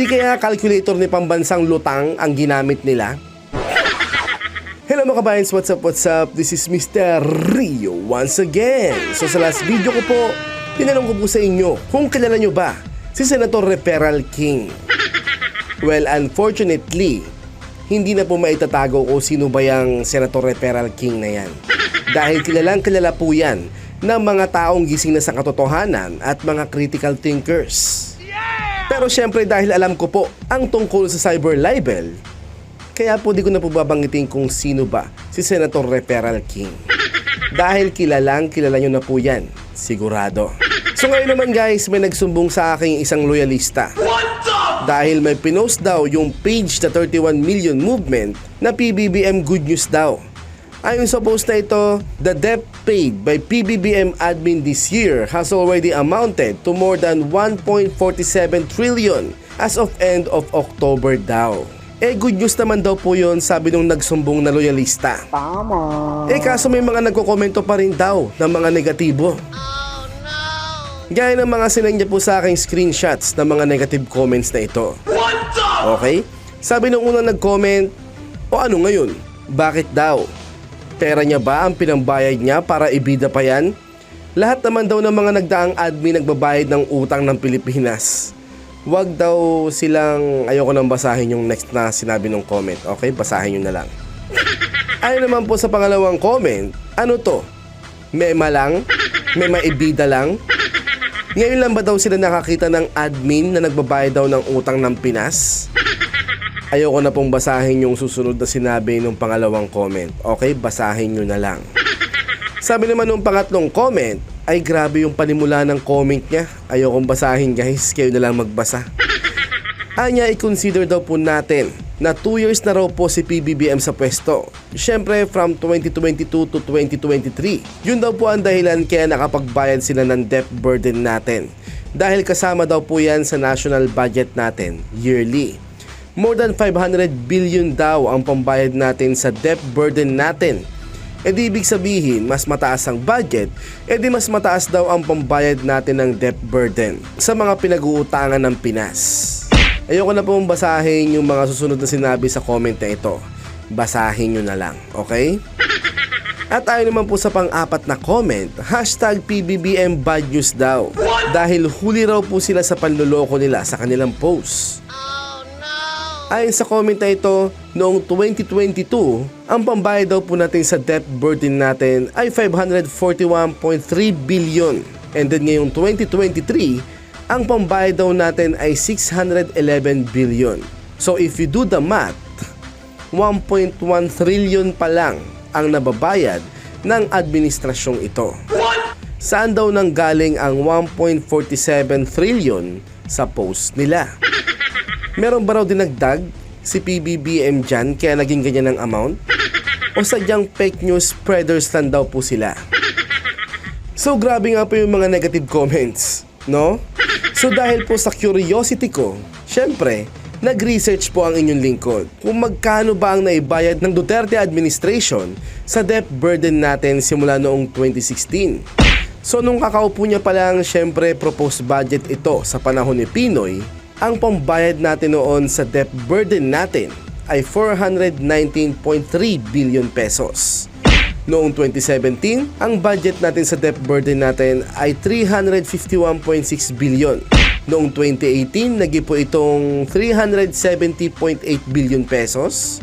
Di kaya calculator ni pambansang lutang ang ginamit nila? Hello mga kabayans, what's up, what's up? This is Mr. Rio once again. So sa last video ko po, tinanong ko po sa inyo kung kilala nyo ba si Senator Referral King. Well, unfortunately, hindi na po maitatago kung sino ba yung Senator Referral King na yan. Dahil kilalang kilala po yan ng mga taong gising na sa katotohanan at mga critical thinkers. Pero syempre dahil alam ko po ang tungkol sa cyber libel, kaya po di ko na po babanggitin kung sino ba si Senator Referral King. Dahil kilalang kilala nyo na po yan, sigurado. So ngayon naman guys, may nagsumbong sa akin isang loyalista. Dahil may pinost daw yung page na 31 million movement na PBBM good news daw. Ayon sa post na ito, the debt paid by PBBM admin this year has already amounted to more than 1.47 trillion as of end of October daw. Eh good news naman daw po yon sabi nung nagsumbong na loyalista. Tama. Eh kaso may mga nagkokomento pa rin daw ng mga negatibo. Gaya ng mga sinend niya po sa aking screenshots ng mga negative comments na ito. Okay? Sabi nung unang nag-comment, o ano ngayon? Bakit daw? Pera niya ba ang pinambayad niya para ibida pa yan? Lahat naman daw ng mga nagdaang admin nagbabayad ng utang ng Pilipinas. Huwag daw silang, ayoko nang basahin yung next na sinabi ng comment. Okay, basahin nyo na lang. Ayon naman po sa pangalawang comment, ano to? Mema lang? May maibida lang? Ngayon lang ba daw sila nakakita ng admin na nagbabayad daw ng utang ng Pinas? Ayoko na pong basahin yung susunod na sinabi ng pangalawang comment. Okay, basahin nyo na lang. Sabi naman nung pangatlong comment, ay grabe yung panimula ng comment niya. Ayokong basahin guys, kayo na lang magbasa. Anya, i-consider daw po natin na 2 years na raw po si PBBM sa pwesto. Siyempre, from 2022 to 2023. Yun daw po ang dahilan kaya nakapagbayad sila ng debt burden natin. Dahil kasama daw po yan sa national budget natin yearly. More than 500 billion daw ang pambayad natin sa debt burden natin. E di ibig sabihin, mas mataas ang budget, e di mas mataas daw ang pambayad natin ng debt burden sa mga pinag-uutangan ng Pinas. Ayoko na pong basahin yung mga susunod na sinabi sa comment na ito. Basahin nyo na lang, okay? At ayon naman po sa pang-apat na comment, hashtag PBBM bad news daw. Dahil huli raw po sila sa panloloko nila sa kanilang post. Ayon sa comment na ito, noong 2022, ang pambayad daw po natin sa debt burden natin ay 541.3 billion. And then ngayong 2023, ang pambayad daw natin ay 611 billion. So if you do the math, 1.1 trillion pa lang ang nababayad ng administrasyong ito. Saan daw nang galing ang 1.47 trillion sa post nila? Meron ba raw dinagdag si PBBM dyan kaya naging ganyan ang amount? O sadyang fake news spreaders lang daw po sila? So grabe nga po yung mga negative comments, no? So dahil po sa curiosity ko, syempre, nag-research po ang inyong lingkod kung magkano ba ang naibayad ng Duterte administration sa debt burden natin simula noong 2016. So nung kakaupo niya pa lang, syempre proposed budget ito sa panahon ni Pinoy, ang pambayad natin noon sa debt burden natin ay 419.3 billion pesos. Noong 2017, ang budget natin sa debt burden natin ay 351.6 billion. Noong 2018, naging po itong 370.8 billion pesos.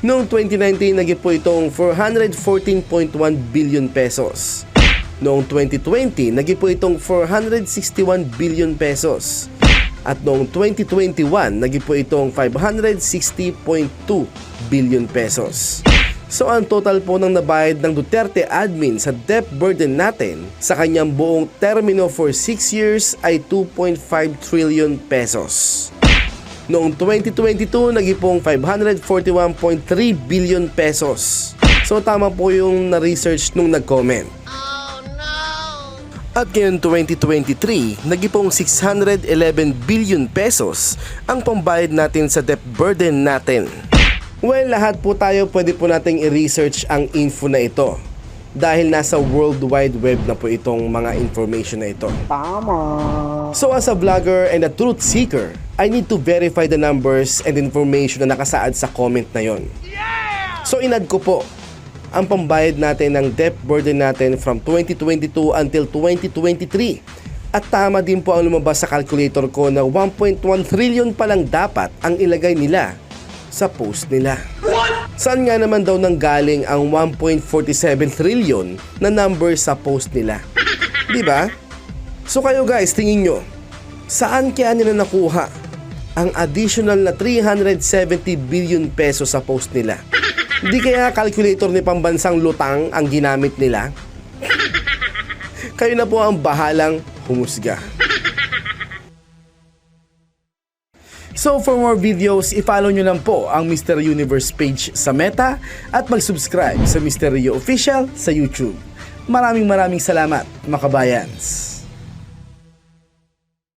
Noong 2019, naging po itong 414.1 billion pesos. Noong 2020, naging po itong 461 billion pesos. At noong 2021, naging po itong 560.2 billion pesos. So ang total po ng nabayad ng Duterte admin sa debt burden natin sa kanyang buong termino for 6 years ay 2.5 trillion pesos. Noong 2022, naging pong 541.3 billion pesos. So tama po yung na-research nung nag-comment. At ngayon 2023, nagipong 611 billion pesos ang pambayad natin sa debt burden natin. Well, lahat po tayo pwede po nating i-research ang info na ito dahil nasa World Wide Web na po itong mga information na ito. Tama. So as a vlogger and a truth seeker, I need to verify the numbers and information na nakasaad sa comment na yon. So inad ko po ang pambayad natin ng debt burden natin from 2022 until 2023. At tama din po ang lumabas sa calculator ko na 1.1 trillion pa lang dapat ang ilagay nila sa post nila. Saan nga naman daw nang galing ang 1.47 trillion na number sa post nila? Di ba? So kayo guys, tingin nyo, saan kaya nila nakuha ang additional na 370 billion pesos sa post nila? Hindi kaya calculator ni pambansang lutang ang ginamit nila? Kayo na po ang bahalang humusga. So for more videos, i-follow nyo lang po ang Mr. Universe page sa Meta at mag-subscribe sa Mr. Rio Official sa YouTube. Maraming maraming salamat, mga kabayans.